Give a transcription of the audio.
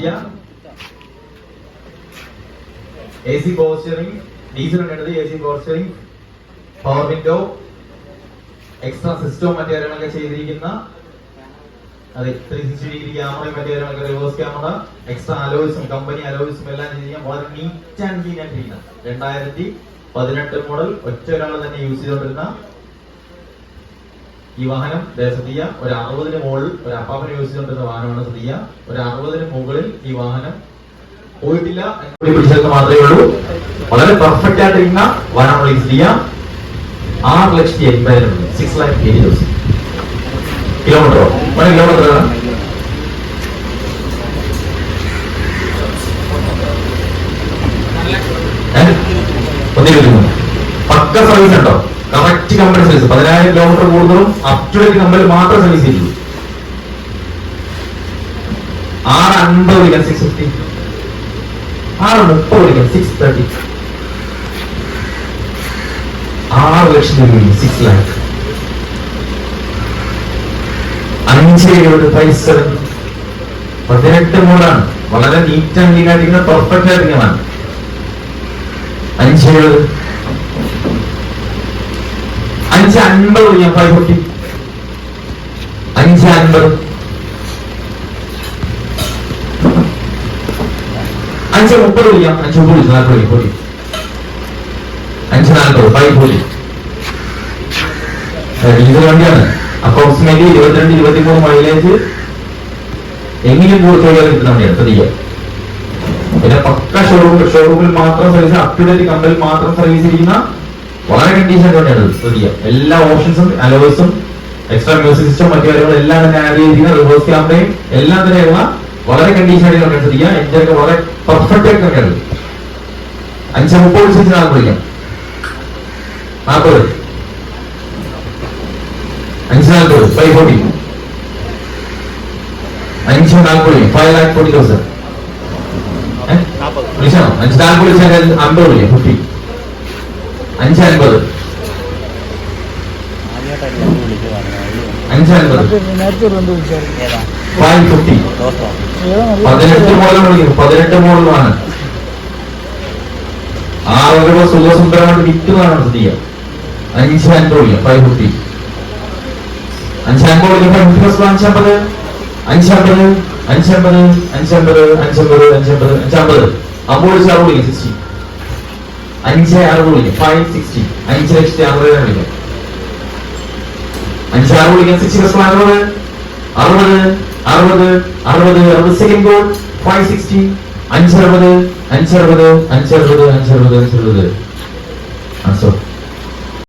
ചെയ്യാം. A C power steering diesel ഉണ്ടായിരുന്നത് A C power steering power window extra സിസ്റ്റവും മറ്റു കാര്യങ്ങളൊക്കെ ചെയ്തിരിക്കുന്ന അതെ ത്രീ സിക്സ്റ്റി ഡിഗ്രി ക്യാമറയും മറ്റു കാര്യങ്ങളൊക്കെ റിവേഴ്സ് ക്യാമറ എക്സ്ട്രാ അലോയ്സും കമ്പനി അലോയ്സും എല്ലാം ചെയ്തിരിക്കാൻ വളരെ നീറ്റ് ആൻഡ് ക്ലീൻ ആയിട്ടിരിക്കുന്ന രണ്ടായിരത്തി പതിനെട്ട് മോഡൽ ഒറ്റ ഒരാൾ തന്നെ യൂസ് ചെയ്തുകൊണ്ടിരുന്ന ഈ വാഹനം ശ്രദ്ധിയ ഒരു അറുപതിന് മുകളിൽ ഒരു അപ്പാപ്പന് യോജിച്ചുകൊണ്ടിരുന്ന വാഹനമാണ് സദിയ ഒരു അറുപതിന് മുകളിൽ ഈ വാഹനം പോയിട്ടില്ല. പിടിച്ചെന്ന് മാത്രമേ ഉള്ളൂ. വളരെ പെർഫെക്റ്റ് ആയിട്ടിരുന്ന വാഹനമാണ് ഈ ശ്രദ്ധിയ ആറ് ലക്ഷത്തി എൺപതിനായിരം സിക്സ് ലാക്ക് എയ്റ്റി തൗസൻഡ് കിലോമീറ്ററോ പല കിലോമീറ്റർ പക്ക സർവീസ് ഉണ്ടോ? കറക്റ്റ് കമ്പനി സർവീസ് പതിനായിരം കിലോമീറ്റർ കൂടുതലും അപ് ടു ഡേറ്റ് കമ്പനി മാത്രം സർവീസ് ചെയ്തു ആറ് അൻപത് വിളിക്കാൻ സിക്സ് ഫിഫ്റ്റി ആറ് മുപ്പത് വിളിക്കാൻ സിക്സ് തേർട്ടി ആറ് ലക്ഷം രൂപ സിക്സ് ലാക്ക് അഞ്ച് എഴുപത് പതിനെട്ട് മൂന്നാണ് വളരെ നീറ്റ് ആൻഡ് ക്ലീൻ ഇങ്ങനെ പെർഫെക്റ്റ് ആയിട്ട് അഞ്ച് എഴുപത് അഞ്ച് അൻപത് ഞാൻ ഫൈവ് ഫിഫ്റ്റി അഞ്ച് അൻപത്. അഞ്ച് മുപ്പത് വിളിക്കാം അഞ്ച് മുപ്പത് വിളിച്ചു നാൽപ്പത് ഫോർട്ടി അഞ്ച് നാൽപ്പത് ഫൈവ് ഫോർട്ടി ഡീസൽ വണ്ടിയാണ്. അപ്രോക്സിമേറ്റ്ലി ഇരുപത്തിരണ്ട് ഇരുപത്തിമൂന്ന് മൈലേജ് എങ്ങനെയും കൂടുതൽ കിട്ടുന്ന വണ്ടിയാണ്. ശ്രദ്ധിക്കുക. പിന്നെ പക്ക ഷോറൂമിൽ ഷോറൂമിൽ മാത്രം സർവീസ് അപ് കമ്പനിയിൽ മാത്രം സർവീസ് ചെയ്യുന്ന വളരെ കണ്ടീഷൻ തന്നെയാണ്. ശ്രദ്ധിക്കുക എല്ലാ ഓപ്ഷൻസും അലോസും എക്സ്ട്രാ മ്യൂസിക് സിസ്റ്റം മറ്റു കാര്യങ്ങളും എല്ലാം തന്നെ ആഡ് ചെയ്തിരിക്കുന്ന റിവേഴ്സ് ക്യാമറയും എല്ലാം തന്നെയുള്ള വളരെ കണ്ടീഷൻ ആയിട്ട് നമുക്ക് ശ്രദ്ധിക്കാം എഞ്ചിനൊക്കെ വളരെ പെർഫെക്റ്റ് ആയിട്ട് കണ്ടത് അഞ്ച് മുപ്പത് സീസൺ നാൽപ്പത് വിളിക്കാം. നാൽപ്പത്. അഞ്ച് നാൽപ്പത്. ഫൈവ് ഫോർട്ടി അഞ്ച് നാൽപ്പത്. ഫൈവ് ലാക്ക് ഫോർട്ടി തൗസൻഡ് അഞ്ച് നാൽപ്പത് അമ്പത് വിളിക്കാം. ഫിഫ്റ്റി അഞ്ച് അൻപത് അഞ്ച് അൻപത് നേരത്തെ ഒരു ബന്ധു വിളിച്ചായിരുന്നു ഫൈവ് ഫിഫ്റ്റി പതിനെട്ട് മോഡൽ വിളിക്കും പതിനെട്ട് മോഡലാണ് ആ രൂപ സുഖസുന്ദരമായിട്ട് വിൽക്കുന്നതാണ് ശ്രദ്ധിക്കുക അഞ്ച് അൻപത് വിളിക്കാം ഫൈവ് ഫിഫ്റ്റി അഞ്ച് അൻപത് വിളിക്കാം ഫൈവ് ഫിഫ്റ്റി പ്ലസ് അഞ്ചമ്പത് അഞ്ചമ്പത് അഞ്ചമ്പത് അഞ്ചമ്പത് അഞ്ചമ്പത് അഞ്ചമ്പത് അഞ്ചമ്പത് അമ്പത് വിളിക്കാം സിക്സ്റ്റി അഞ്ച് അറുപത് വിളിക്കും. Five sixty. അഞ്ച് ലക്ഷത്തി അറുപതിനാണ് വിളിക്കാം അഞ്ച് ആറ് വിളിക്കാം. സിക്സ്റ്റി പ്ലസ് അറുപത് അറുപത് അറുപത് അറുപത് അറുപത് സെക്കൻഡ്. Five sixty. അഞ്ചറുപത് അഞ്ചറുപത് അഞ്ചറുപത് അഞ്ചറുപത് അഞ്ചറുപത് ആ സോ